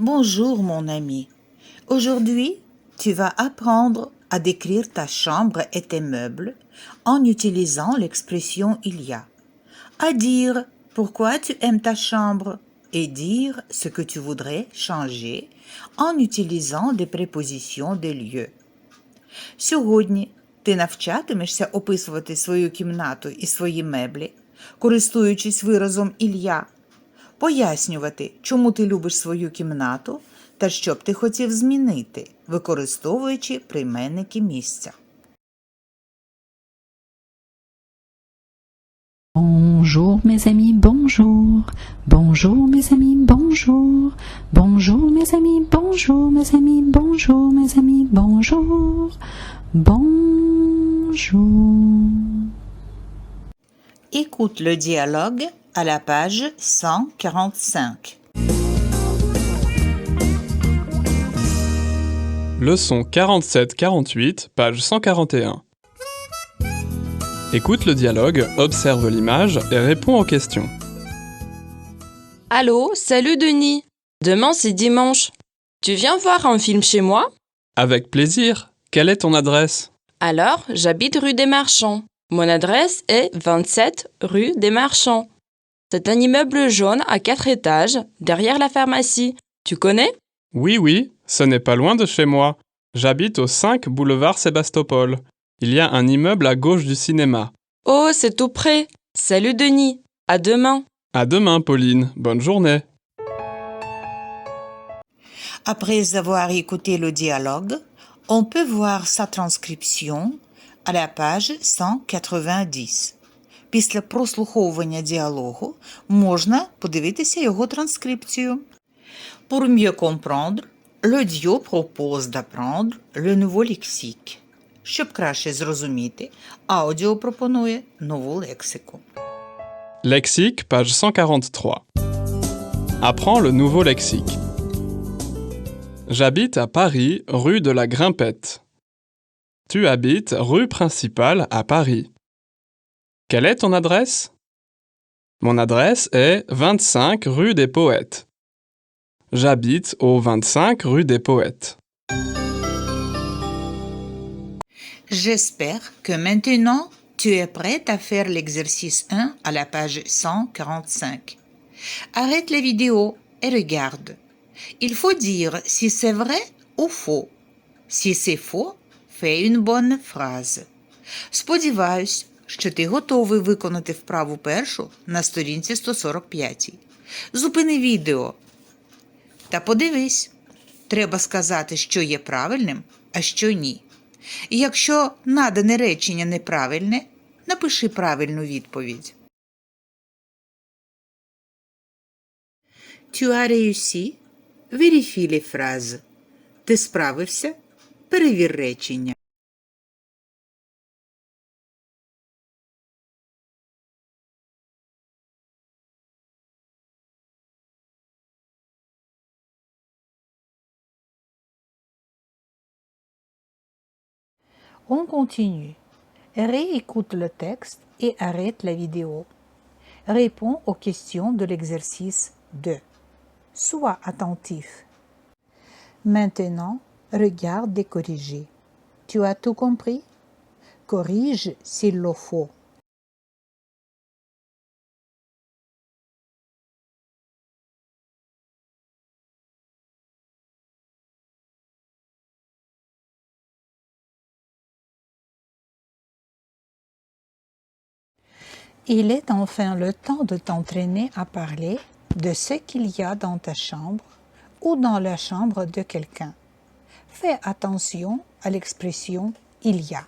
Bonjour mon ami. Aujourd'hui, tu vas apprendre à décrire ta chambre et tes meubles en utilisant l'expression il y a. À dire pourquoi tu aimes ta chambre et dire ce que tu voudrais changer en utilisant des prépositions de lieu. Сьогодні ти навчатимешся описувати свою кімнату і свої меблі, користуючись виразом Ілля, Пояснювати, чому ти любиш свою кімнату та що б ти хотів змінити, використовуючи прийменники місця. Bonjour mes amis, bonjour. Bonjour mes amis, bonjour. Bonjour mes amis, bonjour mes amis, bonjour mes amis, bonjour. Bonjour. Écoute le dialogue à la page 145. Leçon 47-48, page 141. Écoute le dialogue, observe l'image et réponds aux questions. Allô, salut Denis. Demain c'est dimanche. Tu viens voir un film chez moi? Avec plaisir. Quelle est ton adresse? Alors, j'habite rue des Marchands. Mon adresse est 27 rue des Marchands. C'est un immeuble jaune à quatre étages, derrière la pharmacie. Tu connais? Oui, oui, ce n'est pas loin de chez moi. J'habite au 5 boulevard Sébastopol. Il y a un immeuble à gauche du cinéma. Oh, c'est tout près. Salut Denis. À demain. À demain, Pauline. Bonne journée. Après avoir écouté le dialogue, on peut voir sa transcription à la page 190. Після прослуховування діалогу можна подивитися його транскрипцію. Pour mieux comprendre, le Dio propose d'apprendre le nouveau lexique. Щоб краще зрозуміти, аудіо пропонує нову лексику. Lexique, page 143. Apprends le nouveau lexique. J'habite à Paris, rue de la Grimpette. Tu habites rue principale à Paris. Quelle est ton adresse Mon adresse est 25 rue des Poètes. J'habite au 25 rue des Poètes. J'espère que maintenant tu es prête à faire l'exercice 1 à la page 145. Arrête la vidéo et regarde. Il faut dire si c'est vrai ou faux. Si c'est faux, fais une bonne phrase. Сподіваюсь, що ти готовий виконати вправу першу на сторінці 145. Зупини відео та подивись. Треба сказати, що є правильним, а що ні. І якщо надане речення неправильне, напиши правильну відповідь. Tu as réussi? Les phrases. Ти справився? Перевір речення. On continue. Réécoute le texte et arrête la vidéo. Réponds aux questions de l'exercice 2. Sois attentif. Maintenant, regarde et corrige. Tu as tout compris? Corrige s'il le faut. Il est enfin le temps de t'entraîner à parler de ce qu'il y a dans ta chambre ou dans la chambre de quelqu'un. Fais attention à l'expression «il y a».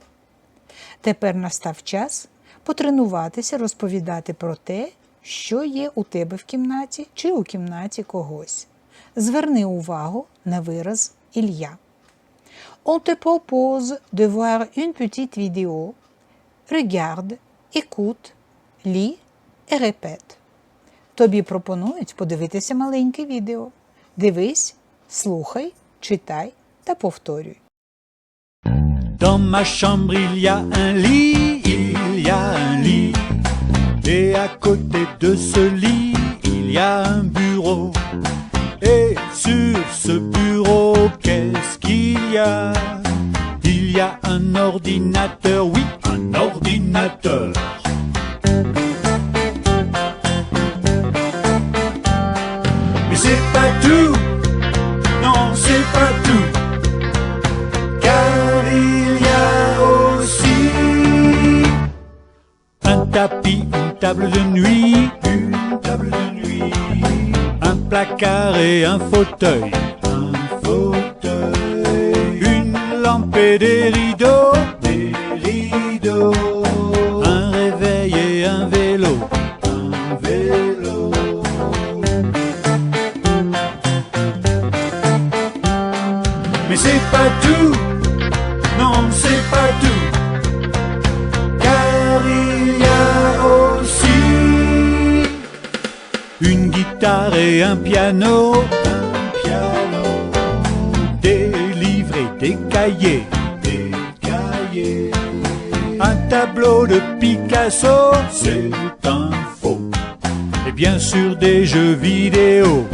Тепер настав час потренуватися розповідати про те, що є у тебе в кімнаті чи у кімнаті когось. Зверни увагу на вираз «il y a». On te propose de voir une petite vidéo. Regarde, écoute, lis et répète. Тобі пропонують подивитися маленьке відео. Дивись, слухай, читай та повторюй. Dans ma chambre, il y a un lit, il y a un lit. Et à côté de ce lit, il y a un bureau. Et sur ce bureau, qu'est-ce qu'il y a Il y a un ordinateur, oui, un ordinateur. Mais c'est pas tout, non, c'est pas tout. Car il y a aussi un tapis, une table de nuit, une table de nuit, un placard et un fauteuil, un fauteuil, une lampe et des rideaux, des rideaux, tout, non, c'est pas tout. Car il y a aussi une guitare et un piano, un piano, des livres et des cahiers, des cahiers, un tableau de Picasso, c'est un faux, et bien sûr des jeux vidéo.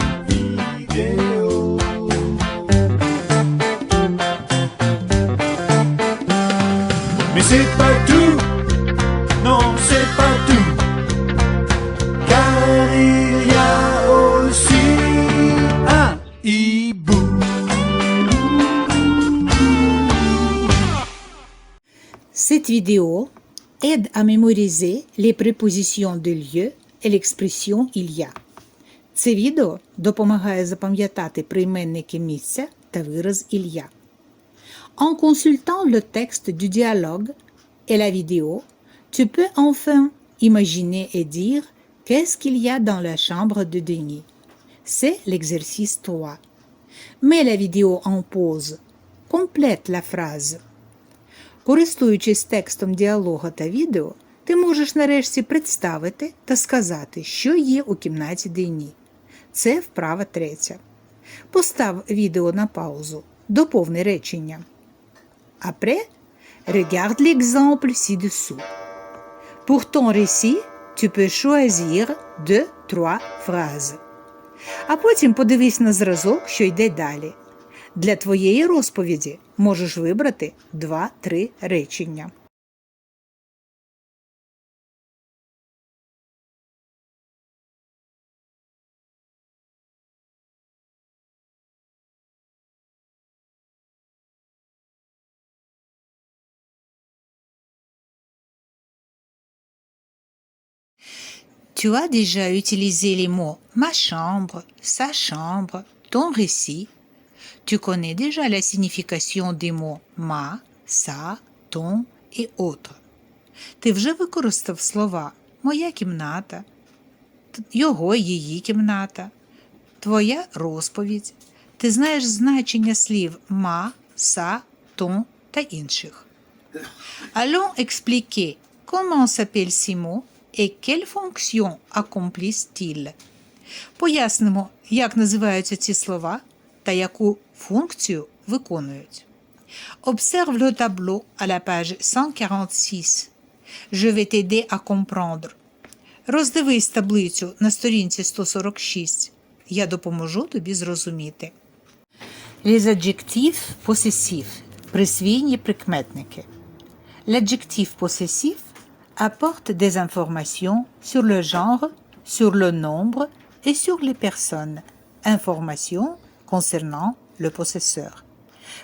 pas tout, non, c'est pas tout. Car il y a aussi un hibou. Cette vidéo aide à mémoriser les prépositions de lieu et l'expression il y a. Це відео допомагає запам'ятати прийменники місця та вираз il y a. En consultant le texte du dialogue et la vidéo, tu peux enfin imaginer et dire qu'est-ce qu'il y a dans la chambre de Denis. C'est l'exercice 3. Mets la vidéo en pause. Complète la phrase. Користуючись текстом діалога та відео, ти можеш нарешті представити та сказати, що є у кімнаті Дені. Це вправа третя. Постав відео на паузу. Доповни речення. Après, regarde l'exemple ci-dessous. Pour ton récit, tu peux choisir deux, trois phrases. А потім подивись на зразок, що йде далі. Для твоєї розповіді можеш вибрати 2-3 речення. Tu as déjà utilisé les mots ma chambre, sa chambre, ton récit. Tu connais déjà la signification des mots ma, sa, ton et autres. Ти вже використав слова моя кімната, його її кімната, твоя розповідь. Ти знаєш значення слів ма, са, ton та інших. Allons expliquer comment s'appellent ces mots et quelle fonction accomplissent-ils. Пояснимо, як називаються ці слова та яку функцію виконують. Observe le tableau à la page 146. Je vais t'aider à comprendre. Роздивись таблицю на сторінці 146. Я допоможу тобі зрозуміти. Les adjectifs possessifs. Присвійні прикметники. L'adjectif possessif apporte des informations sur le genre, sur le nombre et sur les personnes. Informations concernant le possesseur.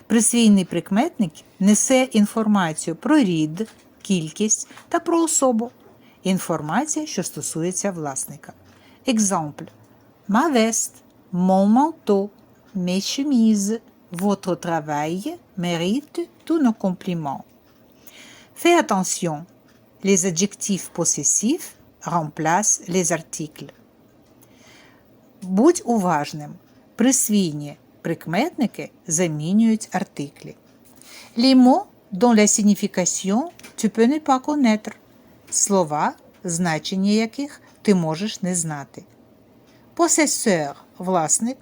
Присвійний прикметник несе інформацію про рід, кількість та про особу. Інформація, що стосується власника. Екземпль. Ma veste, mon manteau, mes chemises, votre travail mérite tous nos compliments. Fais attention, les adjectifs possessifs remplacent les articles. Будь уважним. Присвійні прикметники замінюють артиклі. Les mots dont la signification tu peux ne pas connaître. Слова, значення яких ти можеш не знати. Possesseur – власник,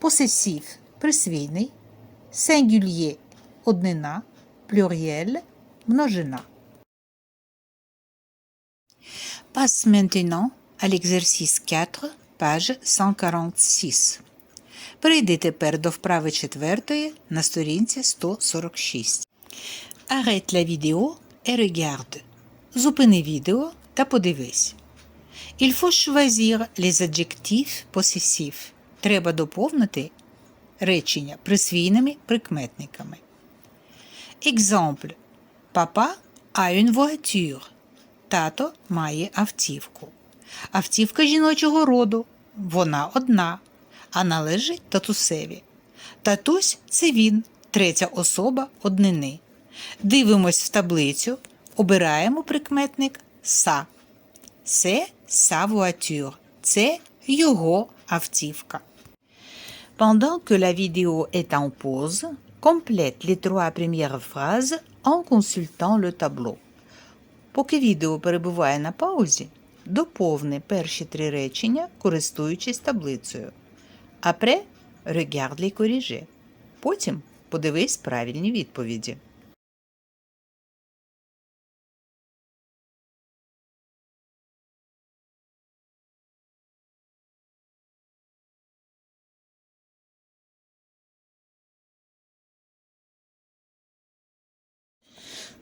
possessif – присвійний, singulier – однина, pluriel – множина. Passe maintenant à l'exercice 4, page 146. Перейди тепер до вправи четвертої на сторінці 146. Arrête la vidéo et regarde. Зупини відео та подивись. Il faut choisir les adjectifs possessifs. Треба доповнити речення присвійними прикметниками. Exemple. Папа a une voiture. Тато має автівку. Автівка жіночого роду. Вона одна, а належить татусеві. Татусь це він, третя особа однини. Дивимось в таблицю, обираємо прикметник са. Це sa voiture. Це його автівка. Pendant que la vidéo est en pause, complète les trois premières phrases en consultant le tableau. Поки відео перебуває на паузі, доповни перші три речення, користуючись таблицею. Апре regarde les corrigés. Потім подивись правильні відповіді.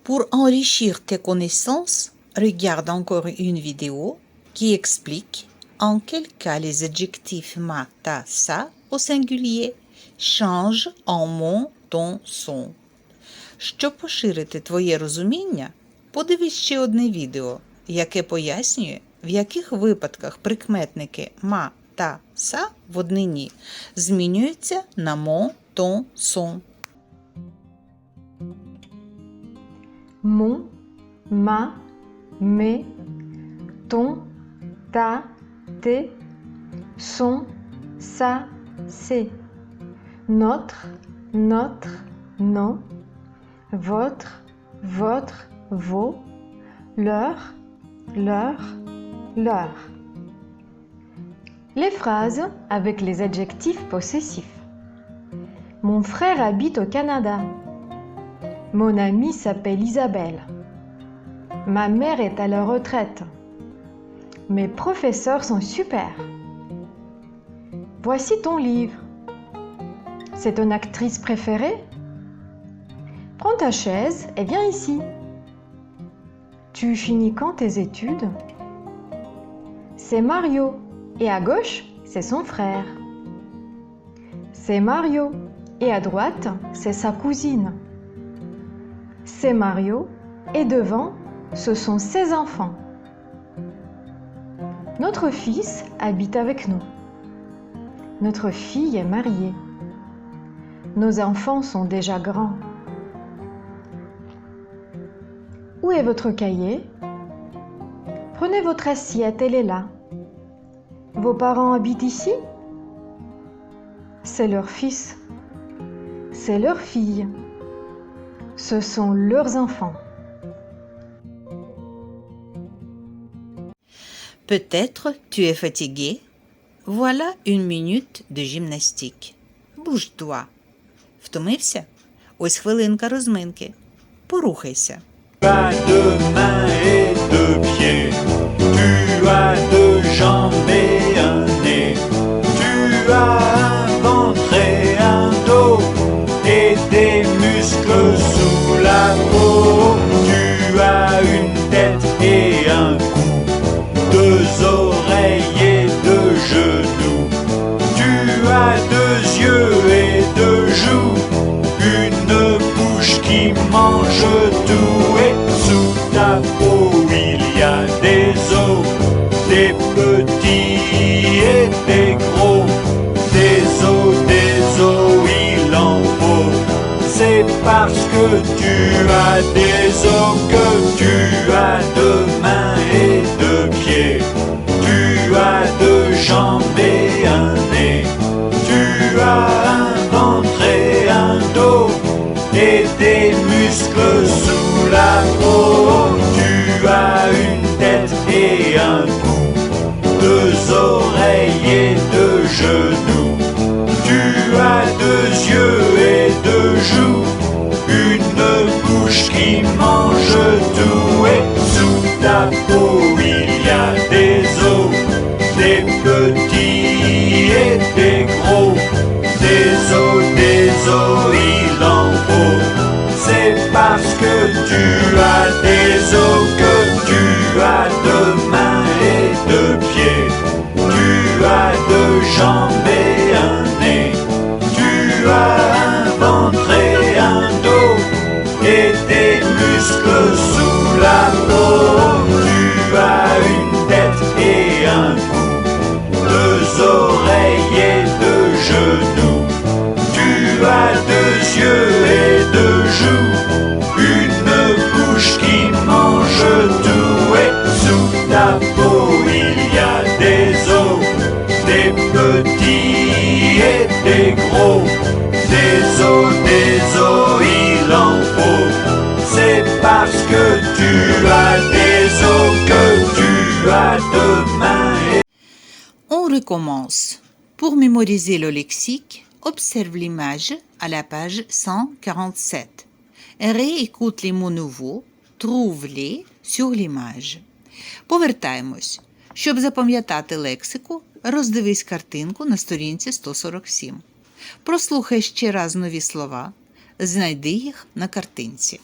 Pour enrichir tes connaissances, regarde encore une vidéo qui explique en quel cas les adjectifs ma, ta, sa au singulier changent en mon, ton, son. Щоб поширити твоє розуміння, подивись ще одне відео, яке пояснює, в яких випадках прикметники ма та са в однині змінюються на mon, ton, son. Mon, ma, mes, ton, ta, tes, son, sa, c'est, notre, notre, nos, votre, votre, vos, leur, leur, leur. Les phrases avec les adjectifs possessifs. Mon frère habite au Canada. Mon amie s'appelle Isabelle. Ma mère est à la retraite. Mes professeurs sont super. Voici ton livre. C'est ton actrice préférée? Prends ta chaise et viens ici. Tu finis quand tes études? C'est Mario. Et à gauche, c'est son frère. C'est Mario. Et à droite, c'est sa cousine. C'est Mario et devant, ce sont ses enfants. Notre fils habite avec nous. Notre fille est mariée. Nos enfants sont déjà grands. Où est votre cahier? Prenez votre assiette, elle est là. Vos parents habitent ici? C'est leur fils. C'est leur fille Ce sont leurs enfants. Peut-être tu es fatigué. Voilà une minute de gymnastique. Bouge-toi. Втомився? Ось хвилинка розминки. Порухайся. Tu as deux mains et deux pieds. Tu as deux jambes Parce que tu as des os que tu as deux mains et deux pieds. Tu as deux jambes et un nez. Tu as un ventre et un dos et des muscles sous la peau. Tu as une tête et un cou, deux oreilles et deux. là où il y a des os, des petits et des gros, des os, des os, il en faut. C'est parce que tu as des recommence. Pour mémoriser le lexique, observe l'image à la page 147. Réécoute les mots nouveaux, trouve-les sur l'image. Повертаємось. Щоб запам'ятати лексику, роздивись картинку на сторінці 147. Прослухай ще раз нові слова, знайди їх на картинці.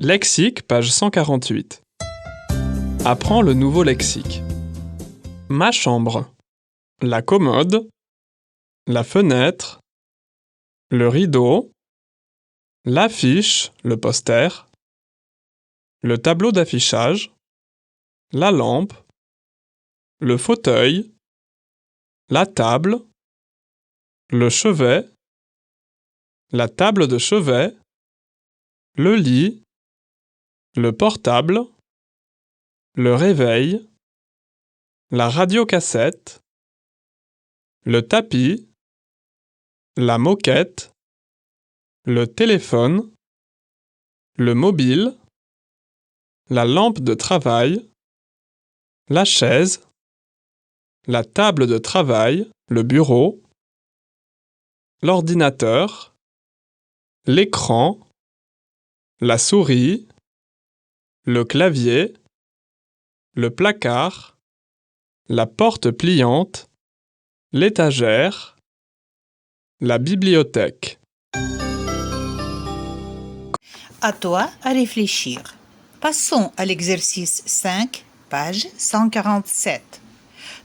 Lexique, page 148. Apprends le nouveau lexique. Ma chambre. La commode. La fenêtre. Le rideau. L'affiche, le poster. Le tableau d'affichage. La lampe. Le fauteuil. La table. Le chevet. La table de chevet. Le lit le portable, le réveil, la radiocassette, le tapis, la moquette, le téléphone, le mobile, la lampe de travail, la chaise, la table de travail, le bureau, l'ordinateur, l'écran, la souris, le clavier, le placard, la porte pliante, l'étagère, la bibliothèque. À toi à réfléchir. Passons à l'exercice 5, page 147.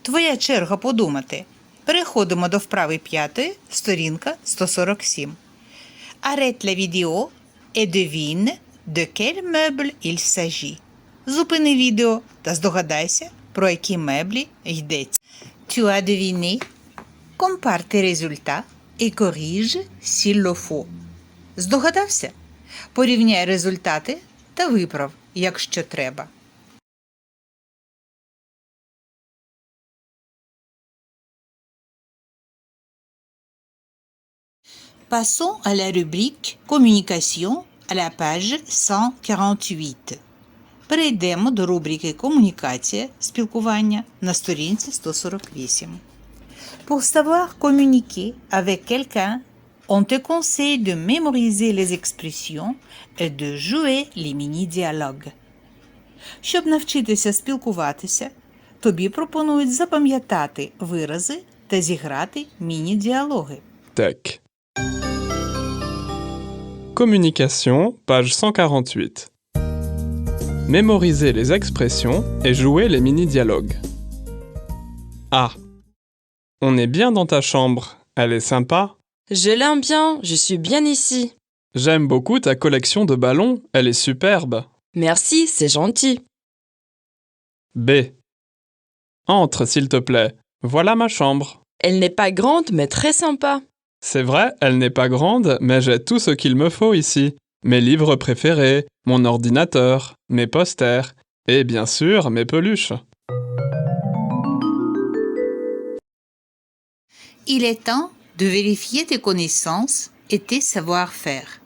Твоя черга подумати. Переходимо до вправи 5, сторінка 147. Arrête la vidéo et devine de quel meuble il s'agit. Зупини відео та здогадайся, про які меблі йдеться. Tu as deviné? Compare tes résultats et corrige s'il le faut. Здогадався? Порівняй результати та виправ, якщо треба. Passons à la rubrique Communication à la page 148. Перейдемо до рубрики Комунікація спілкування на сторінці 148. Pour savoir communiquer avec quelqu'un, on te conseille de mémoriser les expressions et de jouer les mini-dialogues. Щоб навчитися спілкуватися, тобі пропонують запам'ятати вирази та зіграти міні-діалоги. Tech. Communication, page 148. Mémoriser les expressions et jouer les mini-dialogues. Ah. On est bien dans ta chambre. Elle est sympa. Je l'aime bien, je suis bien ici. J'aime beaucoup ta collection de ballons. Elle est superbe. Merci, c'est gentil. B. Entre, s'il te plaît. Voilà ma chambre. Elle n'est pas grande, mais très sympa. C'est vrai, elle n'est pas grande, mais j'ai tout ce qu'il me faut ici. Mes livres préférés, mon ordinateur, mes posters, et bien sûr mes peluches. Il est temps de vérifier tes connaissances et tes savoir-faire.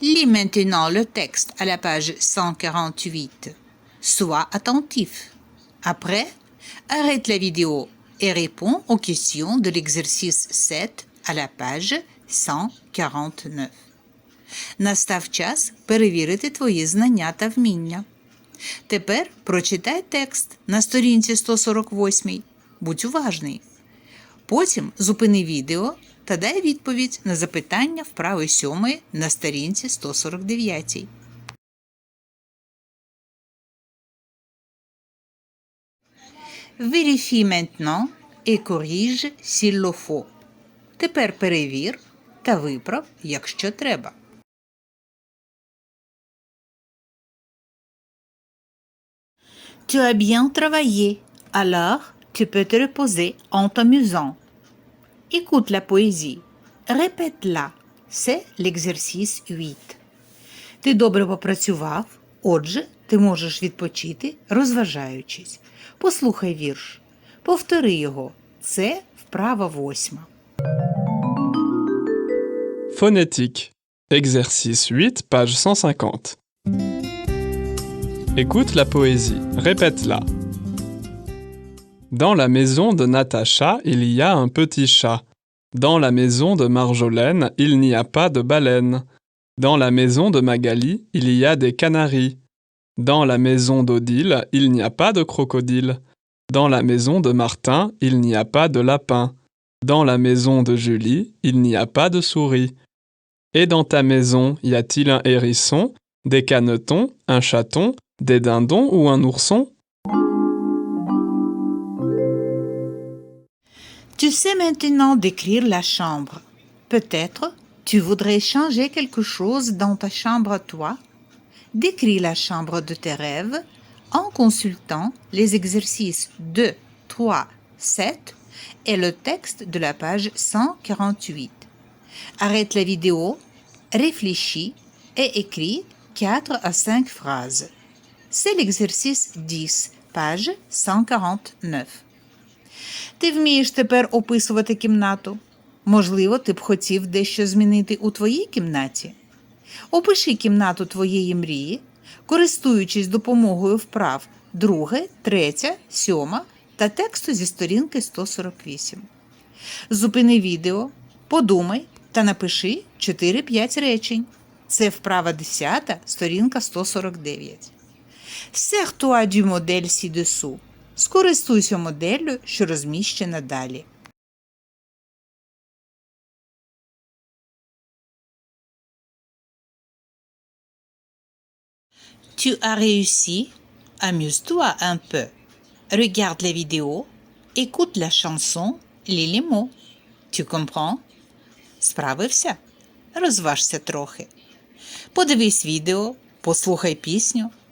Lis maintenant le texte à la page 148. Sois attentif. Après, arrête la vidéo et réponds aux questions de l'exercice 7 à la page 149. Настав час перевірити твої знання та вміння. Тепер прочитай текст на сторінці 148. Будь уважний. Потім зупини відео та дай відповідь на запитання вправи 7 на сторінці 149. Vérifie maintenant et corrige s'il le faut. Тепер перевір та виправ, якщо треба. Tu as bien travaillé, alors tu peux te reposer en t'amusant. Écoute la poésie. Répète-la. C'est l'exercice 8. Ти добре попрацював, отже, ти можеш відпочити, розважаючись. Послухай вірш. Повтори його. Це вправа восьма. Phonétique. Exercice 8, page 150. Écoute la poésie. Répète-la. Dans la maison de Natacha, il y a un petit chat. Dans la maison de Marjolaine, il n'y a pas de baleine. Dans la maison de Magali, il y a des canaris. Dans la maison d'Odile, il n'y a pas de crocodile. Dans la maison de Martin, il n'y a pas de lapin. Dans la maison de Julie, il n'y a pas de souris. Et dans ta maison, y a-t-il un hérisson, des canetons, un chaton, des dindons ou un ourson? Tu sais maintenant décrire la chambre. Peut-être tu voudrais changer quelque chose dans ta chambre toi. Décris la chambre de tes rêves en consultant les exercices 2, 3, 7 et le texte de la page 148. Arrête la vidéo, réfléchis et écris 4 à 5 phrases. C'est l'exercice 10, page 149. Ти вмієш тепер описувати кімнату. Можливо, ти б хотів дещо змінити у твоїй кімнаті. Опиши кімнату твоєї мрії, користуючись допомогою вправ 2, 3, 7 та тексту зі сторінки 148. Зупини відео, подумай та напиши 4-5 речень. Це вправа 10, сторінка 149. Sers-toi du modèle ci-dessous. Скористуйся моделлю, що розміщена далі. Tu as réussi. Amuse-toi un peu. Regarde les vidéos. Écoute la chanson. Lis les mots. Tu comprends? Справився? Розважся трохи. Подивись відео, послухай пісню,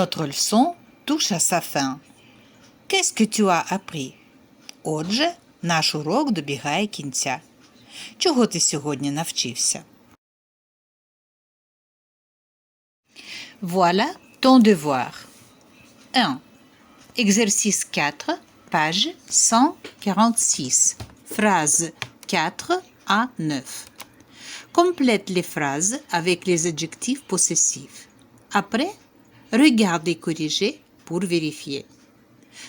notre leçon touche à sa fin. Qu'est-ce que tu as appris? Отже, наш урок добігає кінця. Чого ти сьогодні навчився? Voilà ton devoir. 1. Exercice 4, page 146. Phrases 4 à 9. Complète les phrases avec les adjectifs possessifs. Après, regarde et corrige pour vérifier.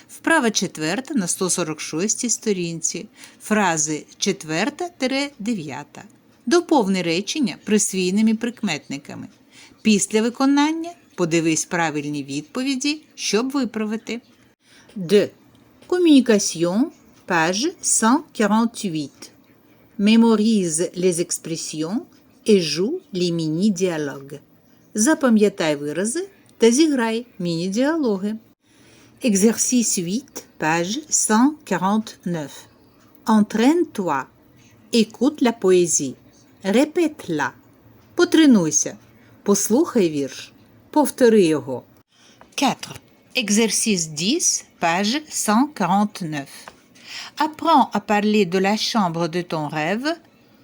Вправа четверта на 146 сторінці. Фрази 4-9. Доповни речення присвійними прикметниками. Після виконання подивись правильні відповіді, щоб виправити. 2. Communication, page 148. Mémorise les expressions et joue les mini-dialogues. Запам'ятай вирази та зіграй міні-діалоги. Exercice 8, page 149. Entraîne-toi. Écoute la poésie. Répète-la. Потренуйся. Послухай вірш. Повтори його. 4. Exercice 10, page 149. Apprends à parler de la chambre de ton rêve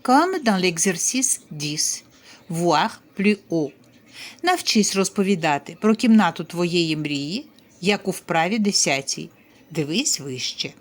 comme dans l'exercice 10, voire plus haut. Навчись розповідати про кімнату твоєї мрії, як у вправі 10. Дивись вище.